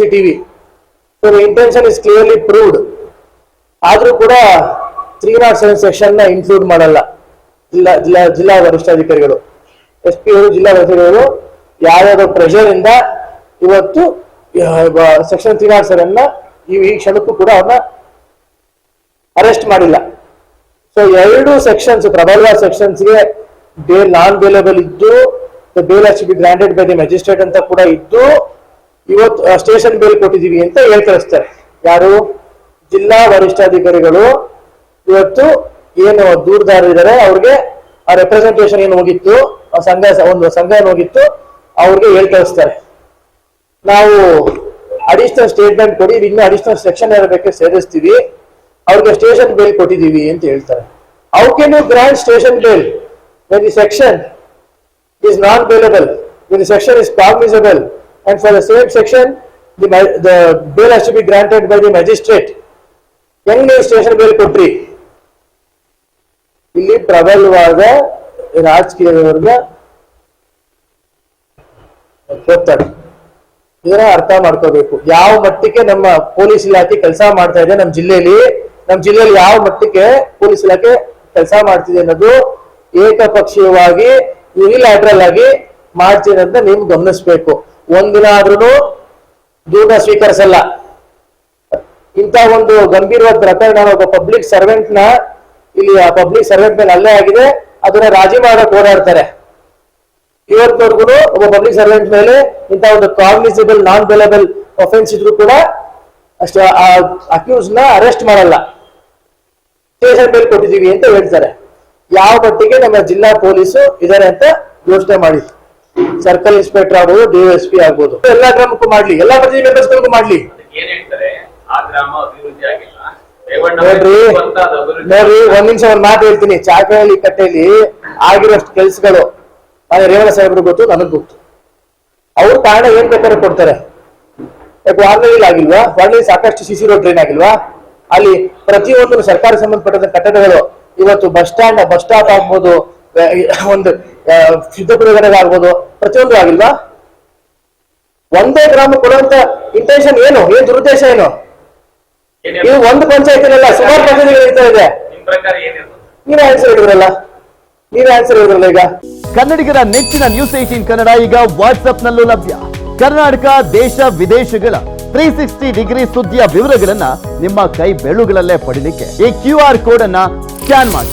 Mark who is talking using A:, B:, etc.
A: C TV so intention is clearly proved ಆದ್ರೂ ಕೂಡ three not seven ಸೆಕ್ಷನ್ನ include ಮಾಡಲ್ಲ. ಜಿಲ್ಲಾ ಜಿಲ್ಲಾ ಜಿಲ್ಲಾ ವರಿಷ್ಠಾಧಿಕಾರಿಗಳು. ಎಸ್ ಪಿ ಅವರು, ಜಿಲ್ಲಾ ವರಿಷ್ಠಾಧಿಕಾರಿಗಳು ಯಾವ್ಯಾವ ಪ್ರೆಷರ್ ಇಂದ ಇವತ್ತು ಸೆಕ್ಷನ್ ತ್ರೀ ನಾಟ್ ಸೆವೆನ್ನ ಈ ಕ್ಷಣಕ್ಕೂ ಕೂಡ ಅವ್ರನ್ನ ಅರೆಸ್ಟ್ ಮಾಡಿಲ್ಲ. ಸೊ ಎರಡು ಸೆಕ್ಷನ್ಸ್ ಪ್ರಬಲವಾದ ಸೆಕ್ಷನ್ಸ್ಗೆ ಬೇಲ್ ನಾನ್ ಬೇಲೇಬಲ್ ಇದ್ದು bail be granted by the magistrate ಅಂತ ಕೂಡ ಇದ್ದು ಇವತ್ತು ಸ್ಟೇಷನ್ ಬೇಲ್ ಕೊಟ್ಟಿದೀವಿ ಅಂತ ಹೇಳ್ ಕಳಿಸ್ತಾರೆ ಯಾರು? ಜಿಲ್ಲಾ ವರಿಷ್ಠಾಧಿಕಾರಿಗಳು. ಇವತ್ತು ಏನು ದೂರದಾರಿದ್ದಾರೆ ಅವ್ರಿಗೆ ಆ ರೆಪ್ರೆಸೆಂಟೇಷನ್ ಏನು ಹೋಗಿತ್ತು, ಆ ಸಂಘ, ಒಂದು ಸಂಘ ಏನು ಹೋಗಿತ್ತು, ಅವ್ರಿಗೆ ಹೇಳ್ಕಳಿಸ್ತಾರೆ. ನಾವು ಅಡಿಷನಲ್ ಸ್ಟೇಟ್ಮೆಂಟ್ ಕೊಡಿ, ಇನ್ನು ಅಡಿಷನಲ್ ಸೆಕ್ಷನ್ ಬೇಕಾದ್ರೆ ಸೇರಿಸ್ತೀವಿ, ಅವ್ರಿಗೆ ಸ್ಟೇಷನ್ ಬೇಲ್ ಕೊಟ್ಟಿದೀವಿ ಅಂತ ಹೇಳ್ತಾರೆ. How can you grant station bail when the section is not bailable when section is cognizable and for the same section, the the bail has to be granted by the magistrate. ಹೆಂಗ್ ನೀವು station bail ಕೊಟ್ರಿ ಇಲ್ಲಿ ಪ್ರಬಲವಾದ ರಾಜಕೀಯದವರ್ಗ ಹೋಗ್ತಾರೆ. ಇದನ್ನ ಅರ್ಥ ಮಾಡ್ಕೋಬೇಕು. ಯಾವ ಮಟ್ಟಕ್ಕೆ ನಮ್ಮ ಪೊಲೀಸ್ ಇಲಾಖೆ ಕೆಲಸ ಮಾಡ್ತಾ ಇದೆ ನಮ್ಮ ಜಿಲ್ಲೆಯಲ್ಲಿ ನಮ್ಮ ಜಿಲ್ಲೆಯಲ್ಲಿ ಯಾವ ಮಟ್ಟಕ್ಕೆ ಪೊಲೀಸ್ ಇಲಾಖೆ ಕೆಲಸ ಮಾಡ್ತಿದೆ ಅನ್ನೋದು ಏಕಪಕ್ಷೀಯವಾಗಿ ಯುನಿಲ್ಯಾಟ್ರಲ್ ಆಗಿ ಮಾಡ್ತಿದೆ ಅಂತ ನೀವು ಗಮನಿಸ್ಬೇಕು. ಒಂದಿನ ಆದ್ರೂ ದೂರ ಸ್ವೀಕರಿಸಲ್ಲ. ಇಂಥ ಒಂದು ಗಂಭೀರವಾದ ಪ್ರಕರಣ ಒಬ್ಬ ಪಬ್ಲಿಕ್ ಸರ್ವೆಂಟ್ನ ಇಲ್ಲಿ ಆ ಪಬ್ಲಿಕ್ ಸರ್ವೆಂಟ್ ಮೇಲೆ ಅಲ್ಲೇ ಆಗಿದೆ, ಅದನ್ನ ರಾಜಿ ಮಾಡಕ್ ಓಡಾಡ್ತಾರೆ. ಇವತ್ತವರೆಗೂ ಒಬ್ಬ ಪಬ್ಲಿಕ್ ಸರ್ವೆಂಟ್ ಮೇಲೆ ಇಂಥ ಒಂದು ಕಾಗ್ನಿಸಿಬಲ್ ನಾನ್ ಬೆಲೆಬಲ್ ಒಫೆನ್ಸ್ ಇದ್ರು ಕೂಡ ಅಷ್ಟ ಅಕ್ಯೂಸ್ನ ಅರೆಸ್ಟ್ ಮಾಡಲ್ಲ. ಸ್ಟೇಷನ್ ಮೇಲೆ ಕೊಟ್ಟಿದ್ದೀವಿ ಅಂತ ಹೇಳ್ತಾರೆ. ಯಾವ ಮಟ್ಟಿಗೆ ನಮ್ಮ ಜಿಲ್ಲಾ ಪೊಲೀಸು ಇದಾರೆ ಅಂತ ಯೋಚನೆ ಮಾಡಿ. ಸರ್ಕಲ್ ಇನ್ಸ್ಪೆಕ್ಟರ್ ಆಗ್ಬೋದು ಡಿ ಎಸ್ ಪಿ ಆಗ್ಬೋದು. ಎಲ್ಲಾ ಗ್ರಾಮಕ್ಕೂ ಮಾಡ್ಲಿ ಎಲ್ಲಾ ಪ್ರತಿ ಮೆಂಬರ್ಸ್ಗಳಿಗೂ ಮಾಡ್ಲಿ.
B: ಅದಕ್ಕೆ ಏನ್ ಹೇಳ್ತಾರೆ? ಆ ಗ್ರಾಮ ಅಭಿವೃದ್ಧಿ ಆಗಿಲ್ಲ. ರೇವಣ್ಣ
A: ನೋಡ್ರಿ ನೋಡ್ರಿ ಒಂದ್ ನಿಮಿಷ ಒಂದ್ ಮಾತು ಹೇಳ್ತೀನಿ. ಚಾಕಹಳ್ಳಿ ಕಟ್ಟೆಯಲ್ಲಿ ಆಗಿರೋಷ್ಟು ಕೆಲ್ಸಗಳು ಅದೇ ರೇವಣ ಸಾಹೇಬ್ರು ಗೊತ್ತು ನನಗ್ ಗೊತ್ತು. ಅವ್ರ ಕಾರಣ ಏನ್ ಬೇಕಾದ್ರೆ ಕೊಡ್ತಾರೆ. ಯಾಕೆ ವಾರ್ನಲ್ಲಿ ಆಗಿಲ್ವಾ? ವಾರ್ನಲ್ಲಿ ಸಾಕಷ್ಟು ಸಿಸಿ ರೋಡ್ ಟ್ರೈನ್ ಆಗಿಲ್ವಾ? ಅಲ್ಲಿ ಪ್ರತಿಯೊಂದು ಸರ್ಕಾರ ಸಂಬಂಧಪಟ್ಟಂತ ಕಟ್ಟಡಗಳು ಇವತ್ತು ಬಸ್ ಸ್ಟ್ಯಾಂಡ್ ಬಸ್ ಸ್ಟಾಪ್ ಆಗ್ಬೋದು ಒಂದು ಶುದ್ಧ ಆಗ್ಬೋದು. ಪ್ರತಿಯೊಂದು ಆಗಿಲ್ವಾ? ಒಂದೇ ಗ್ರಾಮ ಕೊಡುವಂತ ಇಂಟೆನ್ಷನ್ ಏನು? ಏನ್ ದುರುದ್ದೇಶ ಏನು? ಇದು ಒಂದು ಪಂಚಾಯತಿನಲ್ಲ ಸುಮಾರು ಪಂಚಾಯತಿಗಳು ಇರ್ತಾ ಇದೆ. ನೀವೇ ಆನ್ಸರ್ ಹೇಳಿದ್ರಲ್ಲ. ನೀವೇ ಆನ್ಸರ್ ಹೇಳಿದ್ರಲ್ಲ ಈಗ.
C: ಕನ್ನಡಿಗರ ನೆಚ್ಚಿನ ನ್ಯೂಸ್ ಏಟೀನ್ ಕನ್ನಡ ಈಗ ವಾಟ್ಸ್ಆಪ್ನಲ್ಲೂ ಲಭ್ಯ. ಕರ್ನಾಟಕ ದೇಶ ವಿದೇಶಗಳ ತ್ರೀ ಸಿಕ್ಸ್ಟಿ ಡಿಗ್ರಿ ಸುದ್ದಿಯ ವಿವರಗಳನ್ನ ನಿಮ್ಮ ಕೈ ಬೆಳುಗಳಲ್ಲೇ ಪಡಿಲಿಕ್ಕೆ ಈ ಕ್ಯೂ ಆರ್ ಕೋಡ್ ಅನ್ನ ಸ್ಕ್ಯಾನ್ ಮಾಡಿ.